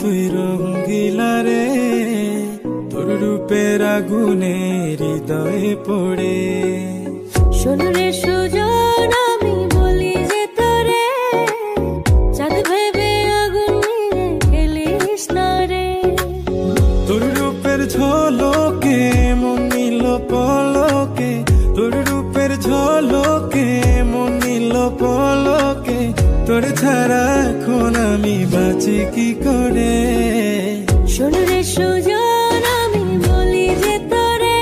তুই রঙ্গিলা রে তোর রূপের রাগুনে হৃদয়ে পড়ে। শুনলে রে সুজন আমি বলি যে পলকে রূপের কি করে? শোনরে সুজন আমি বলি যে তোরে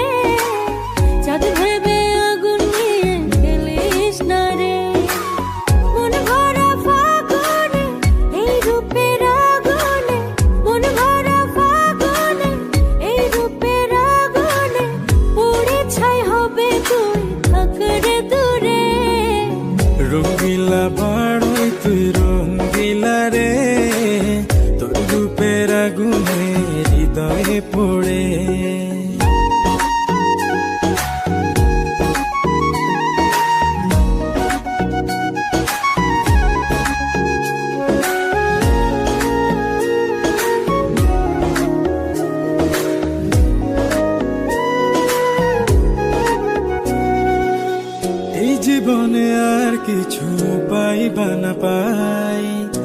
চাঁদ ভেবে আগুন নিয়ে খেলিস না রে। মন ভরা ফাগুনে এই রূপের আগুনে মন ভরা ফাগুনে এই রূপের আগুনে পুড়ে ছাই হবে তুই থাক রে দূরে। রূপের আগুনে হৃদয়ে পড়ে। জীবনে আর কিছু পাইবা না পাই।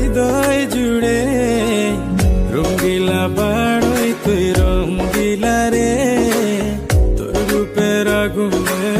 হৃদয় জুড়ে রঙ্গিলা বাড়ই তুই রঙ্গিলা রে। তোর রূপের আগুনে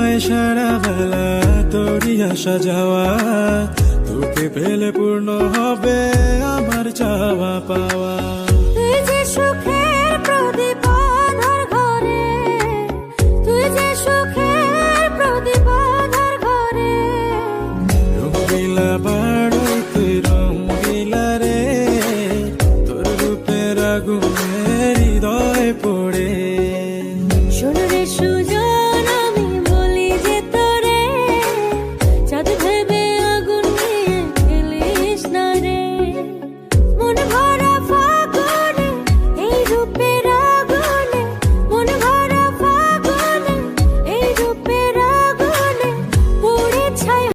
হয় সারা বেলা তোরই আসা যাওয়া। তোকে পেলে পূর্ণ হবে আমার চাওয়া পাওয়া। তুই যে সুখের রূপের আগুন